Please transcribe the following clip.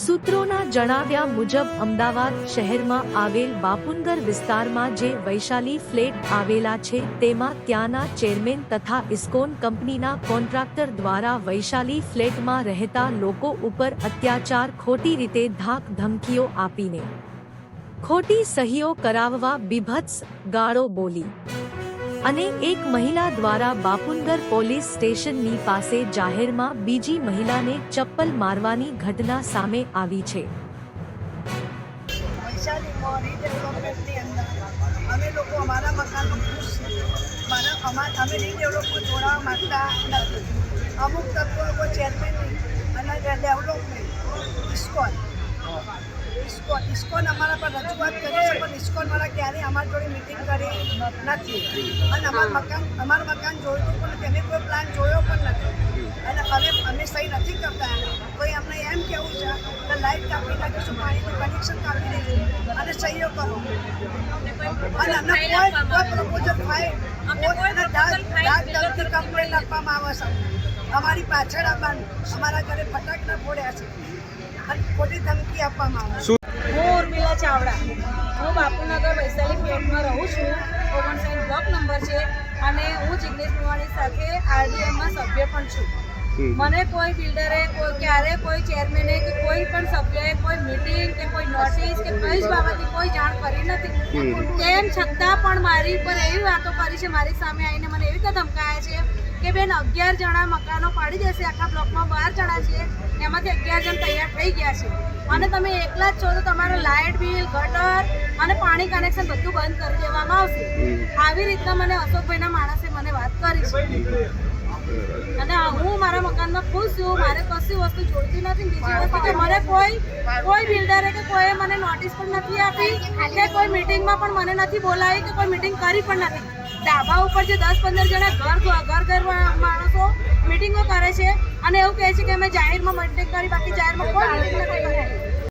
સૂત્રોના જણાવ્યા મુજબ, અમદાવાદ શહેરમાં આવેલ બાપુનગર વિસ્તારમાં જે વૈશાલી ફ્લેટ આવેલા છે, તેમાં ત્યાંના ચેરમેન તથા ઇસ્કોન કંપનીના કોન્ટ્રાક્ટર દ્વારા વૈશાલી ફ્લેટમાં રહેતા લોકો ઉપર અત્યાચાર ખોટી રીતે ધાક ધમકીઓ આપીને. ખોટી સહીઓ કરાવવા બીભત્સ ગાળો બોલી. અને એક મહિલા દ્વારા બાપુનગર પોલીસ સ્ટેશનની પાસે જાહેરમાં બીજી મહિલાને ચપ્પલ મારવાની ઘટના સામે આવી છે. અમુક તત્વો લોકો ચેરમેનની અને ડેવલપમેન્ટ ઇસ્કોન ઇસ્કોન ઇસ્કોન અમારા પર રજૂઆત કરી છે પણ ઇસ્કોનવાળા ક્યારેય અમારી જોડે મિટિંગ કરી નથી. અને અમારું મકાન અમારું મકાન જોયું પણ તેને કોઈ પ્લાન જોયો પણ નથી. અને અમે અમે સહી નથી કરતા કોઈ અમને એમ કેવું છે કે લાઇટ કાપી નાખીશું પાણીનું કનેક્શન કાપી દઈશું અને સહીઓ કરો. અને અમને કોઈ કોઈ પ્રપોઝલ થાય અને દાગ દાગ દરથી કમ્પ્લેન આપવામાં આવે છે. અમારી પાછળ આવવાનું અમારા ઘરે ફટાકડા ફોડ્યા છે. અને ખોટી ધમકી આપવામાં આવે ચાવડા હું બાપુનગર વૈશાલી ફ્લેટમાં રહું છું. ઓગણસાઠ બ્લોક નંબર છે અને હું જિગ્નેશ મેવાણી સાથે આરડીએમમાં સભ્ય પણ છું. મને કોઈ બિલ્ડરે કોઈ ક્યારે કોઈ ચેરમેને કોઈ પણ સભ્યએ કોઈ મીટિંગ કે કોઈ નોટિસ કે કઈ જ બાબતે કોઈ જાણ કરી નથી. તેમ છતાં પણ મારી ઉપર એવી વાતો કરી છે મારી સામે આવીને મને એવી રીતે ધમકાયા છે કે બેન અગિયાર જણા મકાનો પાડી દેશે આખા બ્લોકમાં બાર જણા છે એમાંથી અગિયાર જણ તૈયાર થઈ ગયા છે. અને તમે એકલા જ છો તો તમારું લાઇટ બિલ ગટર અને પાણી કનેક્શન બધું બંધ કરી દેવામાં આવશે. આવી રીતના મને અશોકભાઈના માણસે મને વાત કરી છે. અને હું મારા મકાનમાં ખુશ છું, મારે કશી વસ્તુ જોઈતી નથી, બીજી વસ્તુ મને કોઈ કોઈ બિલ્ડરે કે કોઈએ મને નોટિસ પણ નથી આપી કોઈ મિટિંગમાં પણ મને નથી બોલાવી, કે કોઈ મિટિંગ કરી પણ નથી. ધાબા ઉપર જે દસ પંદર જણા ઘર ઘર ઘર માણસો મિટિંગો કરે છે, અને એવું કહે છે કે અમે જાહેરમાં મિટિંગ કરી, બાકી જાહેરમાં કોઈ મિટિંગ નથી કરે